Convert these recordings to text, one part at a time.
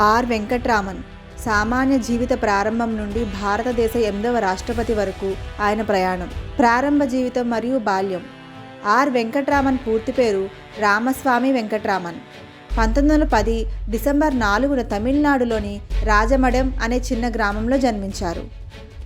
Are Venkatraman. సామాన్య జీవిత ప్రారంభం నుండి భారతదేశ ఎనిమిదవ రాష్ట్రపతి వరకు ఆయన ప్రయాణం ప్రారంభ జీవితం మరియు బాల్యం. ఆర్ వెంకట్రామన్ పూర్తి పేరు రామస్వామి వెంకట్రామన్. పంతొమ్మిది వందల పది డిసెంబర్ నాలుగున తమిళనాడులోని రాజమడెం అనే చిన్న గ్రామంలో జన్మించారు.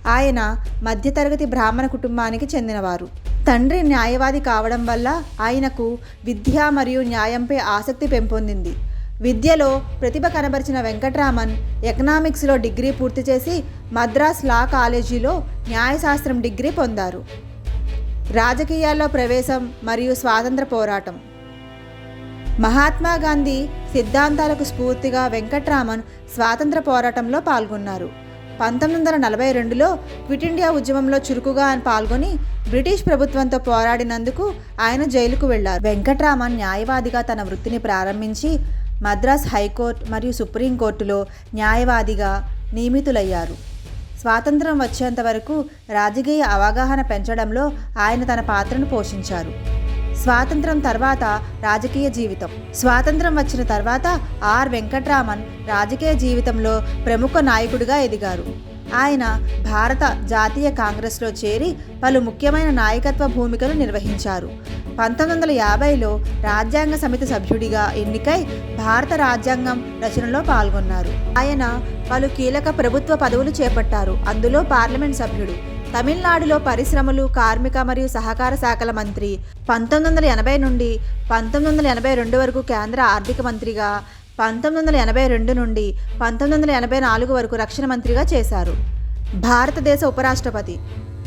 ఆయన మధ్యతరగతి బ్రాహ్మణ కుటుంబానికి చెందినవారు. తండ్రి న్యాయవాది కావడం వల్ల ఆయనకు విద్య మరియు న్యాయంపై ఆసక్తి పెంపొందింది. విద్యలో ప్రతిభ కనబరిచిన వెంకట్రామన్ ఎకనామిక్స్లో డిగ్రీ పూర్తి చేసి మద్రాస్ లా కాలేజీలో న్యాయశాస్త్రం డిగ్రీ పొందారు. రాజకీయాల్లో ప్రవేశం మరియు స్వాతంత్ర పోరాటం. మహాత్మా గాంధీ సిద్ధాంతాలకు స్ఫూర్తిగా వెంకట్రామన్ స్వాతంత్ర పోరాటంలో పాల్గొన్నారు. పంతొమ్మిది వందల నలభై రెండులో క్విట్ ఇండియా ఉద్యమంలో చురుకుగా ఆయన పాల్గొని బ్రిటిష్ ప్రభుత్వంతో పోరాడినందుకు ఆయన జైలుకు వెళ్ళారు. వెంకట్రామన్ న్యాయవాదిగా తన వృత్తిని ప్రారంభించి మద్రాస్ హైకోర్టు మరియు సుప్రీంకోర్టులో న్యాయవాదిగా నియమితులయ్యారు. స్వాతంత్రం వచ్చేంత వరకు రాజకీయ అవగాహన పెంచడంలో ఆయన తన పాత్రను పోషించారు. స్వాతంత్రం తర్వాత రాజకీయ జీవితం. స్వాతంత్రం వచ్చిన తర్వాత ఆర్ వెంకట్రామన్ రాజకీయ జీవితంలో ప్రముఖ నాయకుడిగా ఎదిగారు. ఆయన భారత జాతీయ కాంగ్రెస్లో చేరి పలు ముఖ్యమైన నాయకత్వ భూమికలు నిర్వహించారు. పంతొమ్మిది వందల యాభైలో రాజ్యాంగ సమితి సభ్యుడిగా ఎన్నికై భారత రాజ్యాంగం రచనలో పాల్గొన్నారు. ఆయన పలు కీలక ప్రభుత్వ పదవులు చేపట్టారు. అందులో పార్లమెంట్ సభ్యుడు తమిళనాడులో పరిశ్రమలు కార్మిక మరియు సహకార శాఖల మంత్రి పంతొమ్మిది వందల ఎనభై నుండి పంతొమ్మిది వందల ఎనభై రెండు వరకు కేంద్ర ఆర్థిక మంత్రిగా పంతొమ్మిది వందల ఎనభై రెండు నుండి పంతొమ్మిది వందల ఎనభై నాలుగు వరకు రక్షణ మంత్రిగా చేశారు. భారతదేశ ఉపరాష్ట్రపతి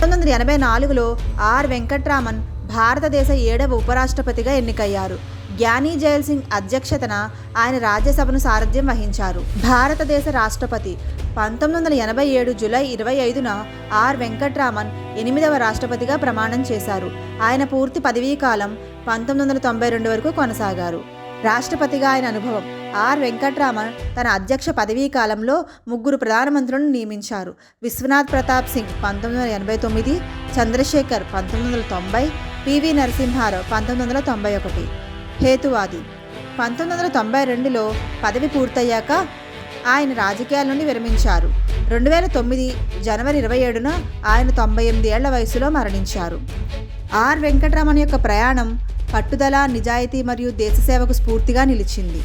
పంతొమ్మిది వందల ఎనభై నాలుగులో ఆర్ వెంకట్రామన్ భారతదేశ ఏడవ ఉపరాష్ట్రపతిగా ఎన్నికయ్యారు. జ్ఞానీ జైల్ సింగ్ అధ్యక్షతన ఆయన రాజ్యసభను సారథ్యం వహించారు. భారతదేశ రాష్ట్రపతి పంతొమ్మిది వందల ఎనభై ఏడు జూలై ఇరవై ఐదున ఆర్ వెంకట్రామన్ ఎనిమిదవ రాష్ట్రపతిగా ప్రమాణం చేశారు. ఆయన పూర్తి పదవీ కాలం పంతొమ్మిది వందల తొంభై రెండు వరకు కొనసాగారు. రాష్ట్రపతిగా ఆయన అనుభవం ఆర్ వెంకట్రామన్ తన అధ్యక్ష పదవీ కాలంలో ముగ్గురు ప్రధానమంత్రులను నియమించారు. విశ్వనాథ్ ప్రతాప్ సింగ్ పంతొమ్మిది వందల ఎనభై తొమ్మిది చంద్రశేఖర్ పంతొమ్మిది వందల తొంభై పివి నరసింహారావు పంతొమ్మిది వందల తొంభై ఒకటి. హేతువాది. పంతొమ్మిది వందల తొంభై రెండులో పదవి పూర్తయ్యాక ఆయన రాజకీయాల నుండి విరమించారు. రెండు వేల తొమ్మిది జనవరి ఇరవై ఏడున ఆయన తొంభై ఎనిమిది ఏళ్ళ వయసులో మరణించారు. ఆర్ వెంకటరమణ యొక్క ప్రయాణం పట్టుదల నిజాయితీ మరియు దేశసేవకు స్ఫూర్తిగా నిలిచింది.